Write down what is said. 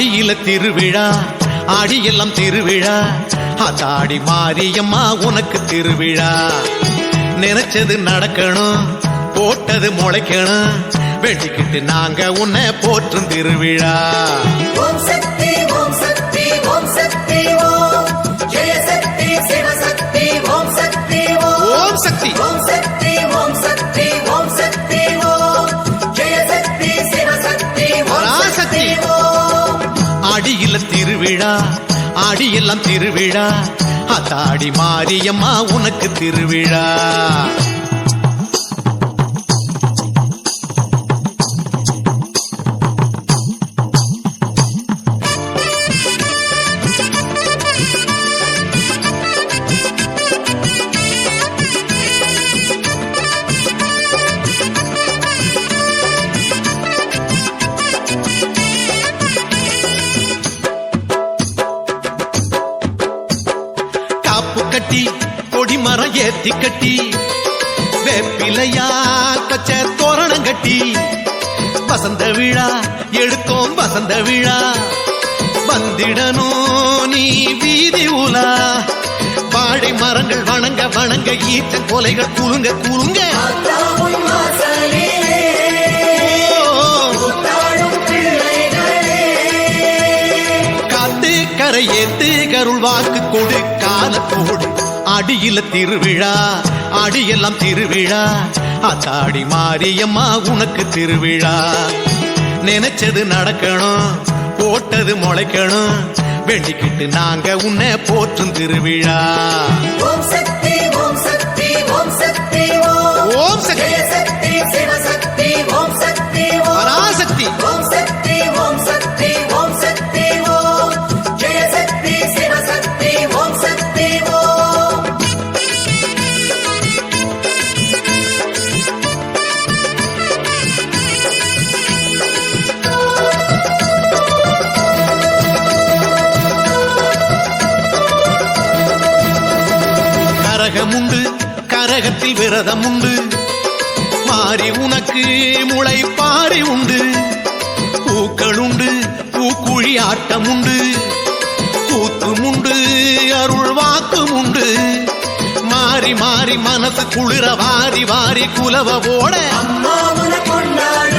ஆடியில திருவிழா ஆடியெல்லாம் திருவிழா. அதாடி மாரியம்மா உனக்கு திருவிழா. நினைச்சது நடக்கணும் போட்டது முளைக்கணும். வெட்டிக்கிட்டு நாங்க உன்னை போற்றும் திருவிழா. ஆடியில திருவிழா ஆடியெல்லாம் திருவிழா. அத்தாடி மாரியம்மா உனக்கு திருவிழா. காப்பு கட்டி கொடி கொடிமரம் ஏத்தி கட்டி வேப்பிலையா பச்சை தோரணம் கட்டி வசந்த விழா எடுத்தோம் வசந்த விழா. வந்திடணும் நீ வீதி உலா வாழை மரங்கள் வணங்க வணங்க ஈச்ச கொலைகள் குலுங்க குலுங்க. காத்து கரை ஏத்து கருள் வாக்கு கொடு. காலத்தோடு அடியில திருவிழா அடியெல்லாம் திருவிழா. அத்தாடி மாரியம்மா உனக்கு திருவிழா. நினைச்சது நடக்கணும் போட்டது முளைக்கணும். வேண்டிக்கிட்டு நாங்க உன்னை போற்றும் திருவிழா. கரகம் உண்டு கரகத்தில் விரதம் உண்டு மாறி உனக்கு முளை உண்டு. பூக்கள் உண்டு பூக்குழி ஆட்டம் உண்டு கூத்தும் உண்டு அருள் வாக்கும் உண்டு மாறி மாறி மனசு குளிர வாரி வாரி குலவ ஓட. அம்மா உன கொண்டாட